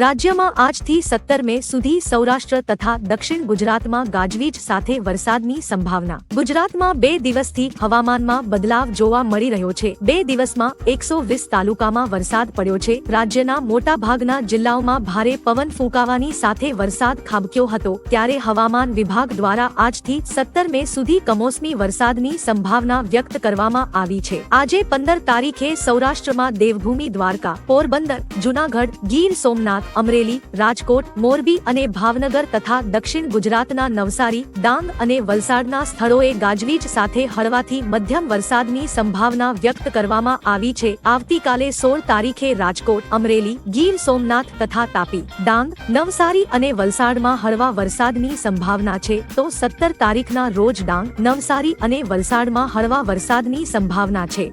રાજ્યમાં આજથી સત્તર મે સુધી સૌરાષ્ટ્ર તથા દક્ષિણ ગુજરાતમાં ગાજવીજ સાથે વરસાદની સંભાવના. ગુજરાતમાં બે દિવસથી હવામાનમાં બદલાવ જોવા મળી રહ્યો છે. બે દિવસમાં એકસો વીસ તાલુકામાં વરસાદ પડ્યો છે. રાજ્યના મોટા ભાગના જિલ્લાઓમાં ભારે પવન ફૂંકાવાની સાથે વરસાદ ખાબક્યો હતો. ત્યારે હવામાન વિભાગ દ્વારા આજથી સત્તર મે સુધી કમોસમી વરસાદની સંભાવના વ્યક્ત કરવામાં આવી છે. આજે પંદર તારીખે સૌરાષ્ટ્રમાં દેવભૂમિ દ્વારકા, પોરબંદર, જુનાગઢ, ગીર સોમનાથ અમરેલી, રાજકોટ, મોરબી અને ભાવનગર તથા દક્ષિણ ગુજરાતના નવસારી, ડાંગ અને વલસાડના સ્થળોએ ગાજવીજ સાથે હળવાથી મધ્યમ વરસાદની સંભાવના વ્યક્ત કરવામાં આવી છે. આવતીકાલે સોળ તારીખે રાજકોટ, અમરેલી, ગીર સોમનાથ તથા તાપી, ડાંગ, નવસારી અને વલસાડમાં હળવા વરસાદની સંભાવના છે. તો સત્તર તારીખના રોજ ડાંગ, નવસારી અને વલસાડમાં હળવા વરસાદની સંભાવના છે.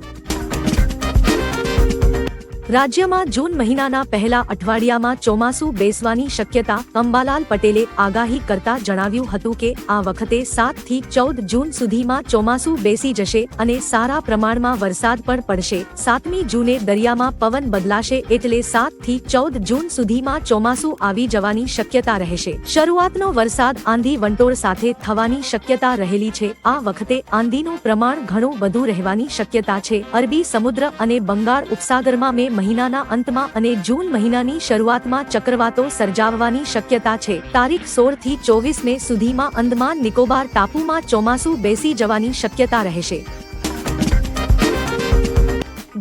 રાજ્યમાં જૂન મહિનાના પહેલા અઠવાડિયામાં ચોમાસું બેસવાની શક્યતા અંબાલાલ પટેલે આગાહી કરતા જણાવ્યું હતું કે આ વખતે સાતથી ચૌદ જૂન સુધીમાં ચોમાસું બેસી જશે અને સારા પ્રમાણમાં વરસાદ પણ પડશે. સાતમી જૂને દરિયામાં પવન બદલાશે એટલે સાતથી ચૌદ જૂન સુધીમાં ચોમાસું આવી જવાની શક્યતા રહેશે. શરૂઆતનો વરસાદ આંધી વંટોળ સાથે થવાની શક્યતા રહેલી છે. આ વખતે આંધીનું પ્રમાણ ઘણું વધુ રહેવાની શક્યતા છે. અરબી સમુદ્ર અને બંગાળ ઉપસાગરમાં મે મહિનાના અંતમાં અને જૂન મહિનાની શરૂઆતમાં ચક્રવાતો સર્જાવવાની શક્યતા છે. તારીખ સોળથી ચોવીસ મે સુધીમાં અંદમાન નિકોબાર ટાપુમાં ચોમાસું બેસી જવાની શક્યતા રહેશે.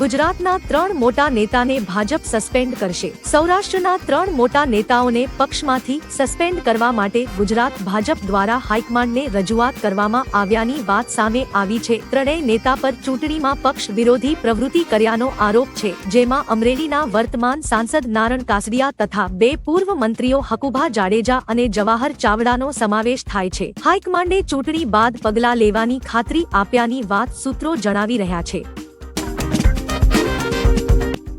ગુજરાતના ત્રણ મોટા નેતાને ભાજપ સસ્પેન્ડ કરશે. સૌરાષ્ટ્રના ત્રણ મોટા નેતાઓને પક્ષમાંથી સસ્પેન્ડ કરવા માટે ગુજરાત ભાજપ દ્વારા હાઈકમાન્ડને રજૂઆત કરવામાં આવ્યાની વાત સામે આવી છે. ત્રણેય નેતા પર ચૂંટણીમાં પક્ષ વિરોધી પ્રવૃત્તિ કર્યાનો આરોપ છે. જેમાં અમરેલીના વર્તમાન સાંસદ નારણ કાસડિયા તથા બે પૂર્વ મંત્રીઓ હકુભા જાડેજા અને જવાહર ચાવડાનો સમાવેશ થાય છે. હાઈકમાન્ડે ચૂંટણી બાદ પગલાં લેવાની ખાતરી આપ્યાની વાત સૂત્રો જણાવી રહ્યા છે.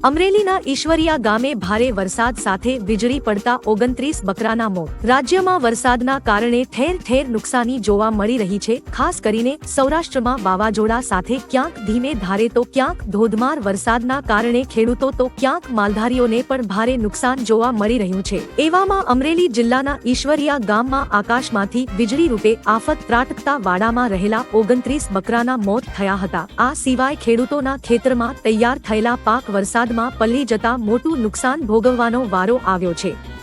અમરેલીના ઈશ્વરિયા ગામે ભારે વરસાદ સાથે વીજળી પડતા ઓગણત્રીસ બકરાના મોત. રાજ્યમાં વરસાદના કારણે ઠેર ઠેર નુકસાની જોવા મળી રહી છે. ખાસ કરીને સૌરાષ્ટ્રમાં વાવાઝોડા સાથે ક્યાંક ધીમે ધારે તો ક્યાંક ધોધમાર વરસાદના કારણે ખેડૂતો તો ક્યાંક માલધારીઓને પણ ભારે નુકસાન જોવા મળી રહ્યું છે. એવામાં અમરેલી જિલ્લાના ઈશ્વરિયા ગામમાં આકાશમાંથી વીજળી રૂપે આફત ત્રાટકતા વાડામાં રહેલા ઓગણત્રીસ બકરાના મોત થયા હતા. આ સિવાય ખેડૂતોના ખેતરમાં તૈયાર થયેલા પાક વરસાદ વરસાદમાં પલળી જતા મોટું નુકસાન ભોગવવાનો વારો આવ્યો છે.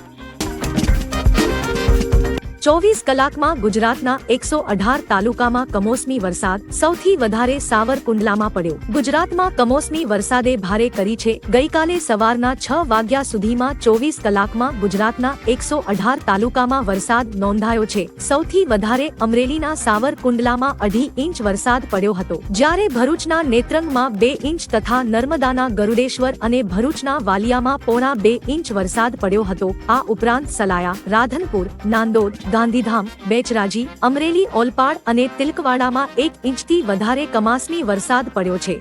ચોવીસ કલાકમાં ગુજરાતના એકસો અઢાર તાલુકામાં કમોસમી વરસાદ સૌથી વધારે સાવરકુંડલામાં પડ્યો. ગુજરાતમાં કમોસમી વરસાદે ભારે કરી છે. ગઈકાલે સવારના છ વાગ્યા સુધીમાં ચોવીસ કલાકમાં ગુજરાતના એકસો અઢાર તાલુકામાં વરસાદ નોંધાયો છે. સૌથી વધારે અમરેલીના સાવરકુંડલામાં અઢી ઇંચ વરસાદ પડ્યો હતો. જ્યારે ભરૂચના નેત્રંગમાં બે ઇંચ તથા નર્મદાના ગરુડેશ્વર અને ભરૂચના વાલિયામાં પોણા બે ઇંચ વરસાદ પડ્યો હતો. આ ઉપરાંત સલાયા, રાધનપુર, નાંદોદ ગાંધીધામ બેચરાજી અમરેલી ઓલપાડ અને તિલકવાડામાં એક ઇંચથી વધારે કમાસની વરસાદ પડ્યો છે.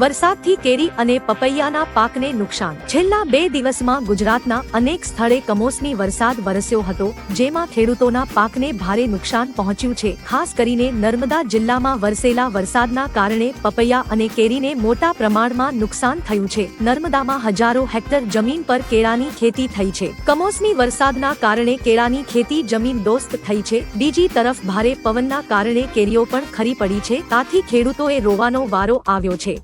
વરસાદથી કેરી અને પપૈયાના પાકને નુકસાન. છેલ્લા બે દિવસમાં ગુજરાતના અનેક સ્થળે કમોસમી વરસાદ વરસ્યો હતો, જેમાં ખેડૂતોના પાકને ભારે નુકસાન પહોંચ્યું છે. ખાસ કરીને નર્મદા જિલ્લામાં વરસેલા વરસાદના કારણે પપૈયા અને કેરીને મોટા પ્રમાણમાં નુકસાન થયું છે. નર્મદામાં હજારો હેક્ટર જમીન પર કેળાની ખેતી થઈ છે. કમોસમી વરસાદના કારણે કેળાની ખેતી જમીન દોસ્ત થઈ છે. બીજી તરફ ભારે પવનના કારણે કેરીઓ પણ ખરી પડી છે. તાથી ખેડૂતોએ રોવાનો વારો આવ્યો છે.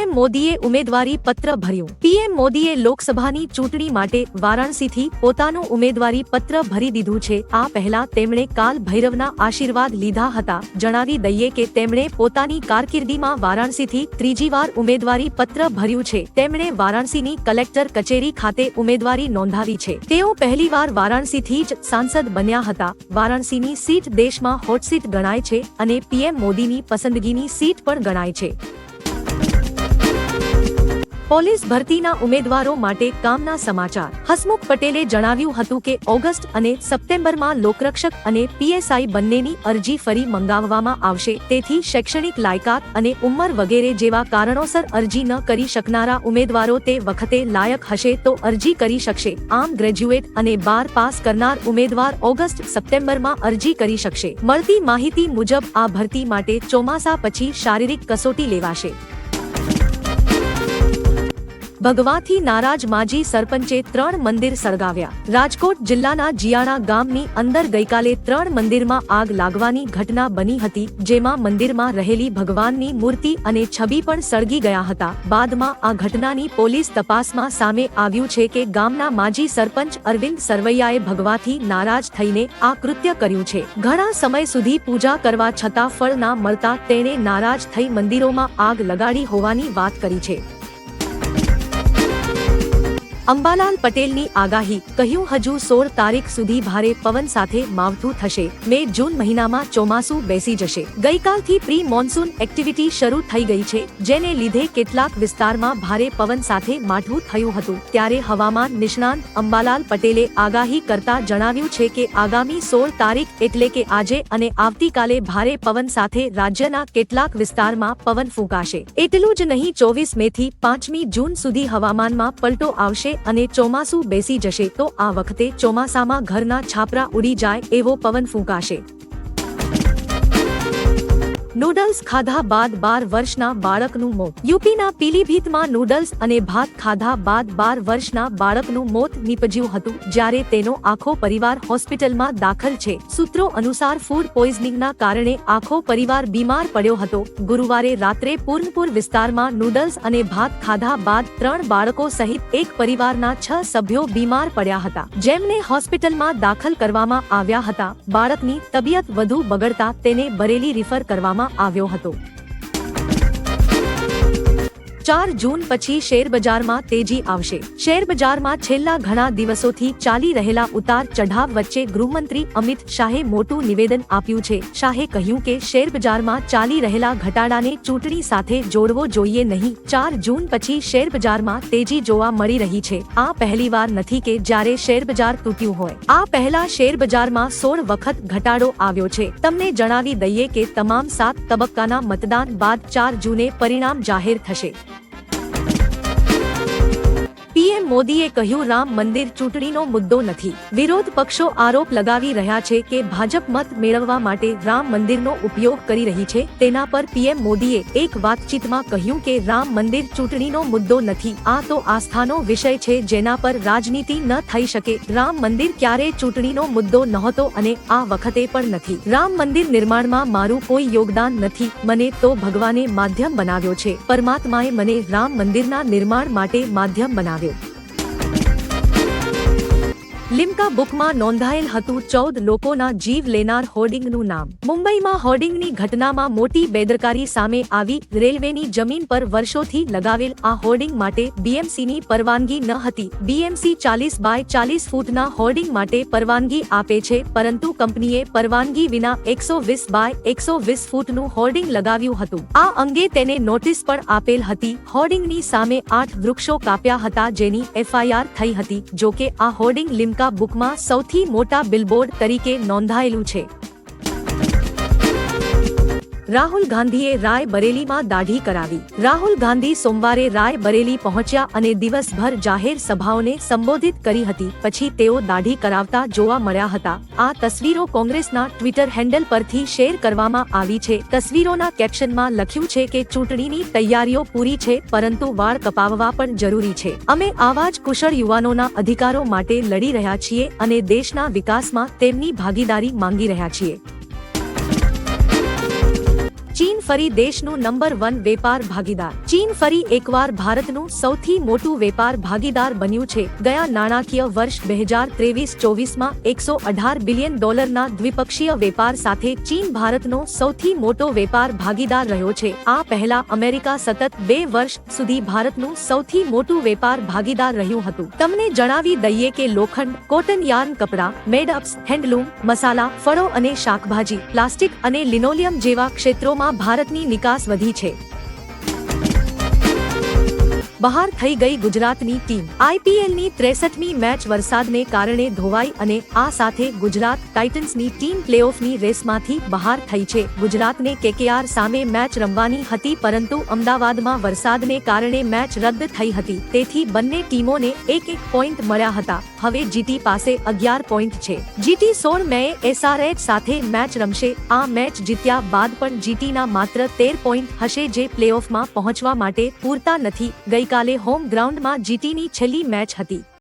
પીએમ મોદીએ ઉમેદવારી પત્ર ભર્યું. પીએમ મોદીએ લોકસભાની ચૂંટણી માટે વારાણસીથી પોતાનું ઉમેદવારી પત્ર ભરી દીધું છે. આ પહેલા તેમણે કાલ ભૈરવના આશીર્વાદ લીધા હતા. જણાવી દઈએ કે તેમણે પોતાની કારકિર્દીમાં વારાણસીથી ત્રીજી વાર ઉમેદવારી પત્ર ભર્યું છે. તેમણે વારાણસીની કલેક્ટર કચેરી ખાતે ઉમેદવારી નોંધાવી છે. તેઓ પહેલીવાર વારાણસીથી જ સાંસદ બન્યા હતા. વારાણસીની સીટ દેશમાં હોટ સીટ ગણાય છે અને પીએમ મોદીની પસંદગીની સીટ પણ ગણાય છે. પોલીસ ભરતીના ઉમેદવારો માટે કામના સમાચાર. હસમુખ પટેલે જણાવ્યું હતું કે, ઓગસ્ટ અને સપ્ટેમ્બરમાં લોકરક્ષક અને પીએસઆઈ બંનેની અરજી ફરી મંગાવવામાં આવશે. તેથી શૈક્ષણિક લાયકાત અને ઉંમર વગેરે જેવા કારણોસર અરજી ન કરી શકનારા ઉમેદવારો તે વખતે લાયક હશે તો અરજી કરી શકશે. આમ ગ્રેજ્યુએટ અને બાર પાસ કરનાર ઉમેદવાર ઓગસ્ટ સપ્ટેમ્બરમાં અરજી કરી શકશે. મળતી માહિતી મુજબ આ ભરતી માટે ચોમાસા પછી શારીરિક કસોટી લેવાશે. ભગવાથી નારાજ માજી સરપંચે ત્રણ મંદિર સળગાવ્યા. રાજકોટ જિલ્લાના જિયાણા ગામની અંદર ગઈકાલે ત્રણ મંદિરમાં આગ લાગવાની ઘટના બની હતી, જેમાં મંદિરમાં રહેલી ભગવાનની મૂર્તિ અને છબી પણ સળગી ગયા હતા. બાદમાં આ ઘટનાની પોલીસ તપાસમાં સામે આવ્યું છે કે ગામના માજી સરપંચ અરવિંદ સરવૈયાએ ભગવાથી નારાજ થઈને આ કૃત્ય કર્યું છે. ઘણા સમય સુધી પૂજા કરવા છતાં ફળ ના મળતા તેણે નારાજ થઈ મંદિરોમાં આગ લગાડી હોવાની વાત કરી છે. અંબાલાલ પટેલની આગાહી, કહ્યું હજુ સોળ તારીખ સુધી ભારે પવન સાથે માવઠું થશે. મે જૂન મહિનામાં ચોમાસું બેસી જશે. ગઈકાલથી પ્રી મોન્સૂન એક્ટિવિટી શરૂ થઈ ગઈ છે, જેને લીધે કેટલાક વિસ્તારમાં ભારે પવન સાથે માઠું થયું હતું. ત્યારે હવામાન નિષ્ણાંત અંબાલાલ પટેલે આગાહી કરતા જણાવ્યું છે કે આગામી સોળ તારીખ એટલે કે આજે અને આવતીકાલે ભારે પવન સાથે રાજ્યના કેટલાક વિસ્તારમાં પવન ફૂંકાશે. એટલું જ નહીં, ચોવીસ મે થી પાંચમી જૂન સુધી હવામાનમાં પલટો આવશે અને ચોમાસું બેસી જશે તો આ વખતે ચોમાસામાં ઘરના છાપરા ઉડી જાય એવો પવન ફૂંકાશે. નૂડલ્સ ખાધા બાદ બાર વર્ષના બાળકનું મોત. યુપીના પીલીભીતમાં નૂડલ્સ અને ભાત ખાધા બાદ બાર વર્ષના બાળકનું મોત નીપજ્યું હતું, જ્યારે તેનો આખો પરિવાર હોસ્પિટલમાં દાખલ છે. સૂત્રો અનુસાર ફૂડ પોઈઝનિંગના કારણે આખો પરિવાર બીમાર પડ્યો હતો. ગુરુવારે રાત્રે પૂર્ણપુર વિસ્તારમાં નૂડલ્સ અને ભાત ખાધા બાદ ત્રણ બાળકો સહિત એક પરિવારના છ સભ્યો બીમાર પડ્યા હતા. જેમને હોસ્પિટલમાં દાખલ કરવામાં આવ્યા હતા. બાળકની તબિયત વધુ બગડતા તેને બરેલી રિફર કરવામાં આવ્યો હતો. ચાર જૂન પછી શેરબજારમાં તેજી આવશે. શેરબજારમાં છેલ્લા ઘણા દિવસોથી ચાલી રહેલા ઉતાર ચઢાવ વચ્ચે ગૃહમંત્રી અમિત શાહે મોટું નિવેદન આપ્યું છે. શાહે કહ્યું કે શેરબજારમાં ચાલી રહેલા ઘટાડાને ચૂંટણી સાથે જોડવો જોઈએ નહીં. ચાર જૂન પછી શેરબજારમાં તેજી જોવા મળી રહી છે. આ પહેલીવાર નથી કે જ્યારે શેરબજાર તૂટ્યું હોય. આ પહેલા શેરબજારમાં સોળ વખત ઘટાડો આવ્યો છે. તમને જણાવી દઈએ કે તમામ સાત તબક્કાના મતદાન બાદ ચાર જૂને પરિણામ જાહેર થશે. પીએમ મોદીએ કહ્યું, રામ મંદિર ચૂંટણીનો મુદ્દો નથી. વિરોધ પક્ષો આરોપ લગાવી રહ્યા છે કે ભાજપ મત મેળવવા માટે રામ મંદિરનો ઉપયોગ કરી રહી છે. તેના પર પીએમ મોદીએ એક વાતચીતમાં કહ્યું કે, રામ મંદિર ચૂંટણીનો મુદ્દો નથી. આ તો આસ્થાનો વિષય છે જેના પર રાજનીતિ ન થઈ શકે. રામ મંદિર ક્યારે ચૂંટણીનો મુદ્દો નહોતો અને આ વખતે પણ નથી. રામ મંદિર નિર્માણમાં મારું કોઈ યોગદાન નથી. મને તો ભગવાને માધ્યમ બનાવ્યો છે. પરમાત્માએ મને રામ મંદિરના નિર્માણ માટે માધ્યમ બનાવ્યો. લિમ્કા બુકમાં નોંધાયેલ હતું ચૌદ લોકોના જીવ લેનાર હોર્ડિંગનું નામ. મુંબઈમાં હોર્ડિંગની ઘટનામાં મોટી બેદરકારી સામે આવી રેલવેની જમીન પર વર્ષોથી લગાવેલ આ હોર્ડિંગ માટે બીએમસીની પરવાનગી ન હતી. બીએમસી ચાલીસ બાય ચાલીસ ફૂટના હોર્ડિંગ માટે પરવાનગી આપે છે, પરંતુ કંપનીએ પરવાનગી વિના એકસો વીસ બાય એકસો વીસ ફૂટનું હોર્ડિંગ લગાવ્યું હતું. આ અંગે તેને નોટિસ પણ આપેલ હતી. હોર્ડિંગની સામે આઠ વૃક્ષો કાપ્યા હતા જેની એફઆઈઆર થઈ હતી. જોકે આ હોર્ડિંગ લિમ્કા બુકમાં સૌથી મોટા બિલબોર્ડ તરીકે નોંધાયેલું છે. રાહુલ ગાંધીએ રાય બરેલીમાં દાઢી કરાવી. રાહુલ ગાંધી સોમવારે રાય બરેલી પહોંચ્યા અને દિવસભર જાહેર સભાઓને સંબોધિત કરી હતી. પછી તેઓ દાઢી કરાવતા જોવા મળ્યા હતા. આ તસવીરો કોંગ્રેસના ટ્વિટર હેન્ડલ પરથી શેર કરવામાં આવી છે. તસવીરોના કેપ્શનમાં લખ્યું છે કે ચૂંટણીની તૈયારીઓ પૂરી છે, પરંતુ વાળ કપાવવા પણ જરૂરી છે. અમે આવા જ કુશળ યુવાનોના અધિકારો માટે લડી રહ્યા છીએ અને દેશના વિકાસમાં તેમની ભાગીદારી માંગી રહ્યા છીએ. ચીન ફરી દેશનું નંબર વન વેપાર ભાગીદાર. ચીન ફરી એકવાર ભારતનું સૌથી મોટું વેપાર ભાગીદાર બન્યું છે. ગયા નાણાકીય વર્ષ બે હજાર ત્રેવીસ ચોવીસમાં એકસો અઢાર બિલિયન ડોલરના દ્વિપક્ષીય વેપાર સાથે ચીન ભારતનો સૌથી મોટો વેપાર ભાગીદાર રહ્યો છે. આ પહેલા અમેરિકા સતત બે વર્ષ સુધી ભારતનું સૌથી મોટું વેપાર ભાગીદાર રહ્યું હતું. તમને જણાવી દઈએ કે લોખંડ, કોટન યાર્ન કપડાં મેડઅપ્સ હેન્ડલૂમ, મસાલા, ફળો અને શાકભાજી, પ્લાસ્ટિક અને લિનોલિયમ જેવા ક્ષેત્રોમાં ભારતની નિકાસ વધી છે. બહાર થઈ ગઈ ગુજરાતની ટીમ. આઈપીએલની ત્રેસઠમી મેચ વરસાદને કારણે ધોવાઈ અને આ સાથે ગુજરાત ટાઇટન્સની ટીમ પ્લેઓફની રેસમાંથી બહાર થઈ છે. ગુજરાતને કેકેઆર સામે મેચ રમવાની હતી પરંતુ અમદાવાદમાં વરસાદને કારણે મેચ રદ થઈ હતી. તેથી બંને ટીમોને એક એક પોઈન્ટ મળ્યા હતા. હવે જીટી પાસે અગિયાર પોઈન્ટ છે. જીટી સોળ મે એસઆરએચ સાથે મેચ રમશે. આ મેચ જીત્યા બાદ પણ જીટીના માત્ર તેર પોઈન્ટ હશે જે પ્લેઓફમાં પહોંચવા માટે પૂરતા નથી. ગઈકાલે હોમ ગ્રાઉન્ડમાં જીટીની છેલ્લી મેચ હતી.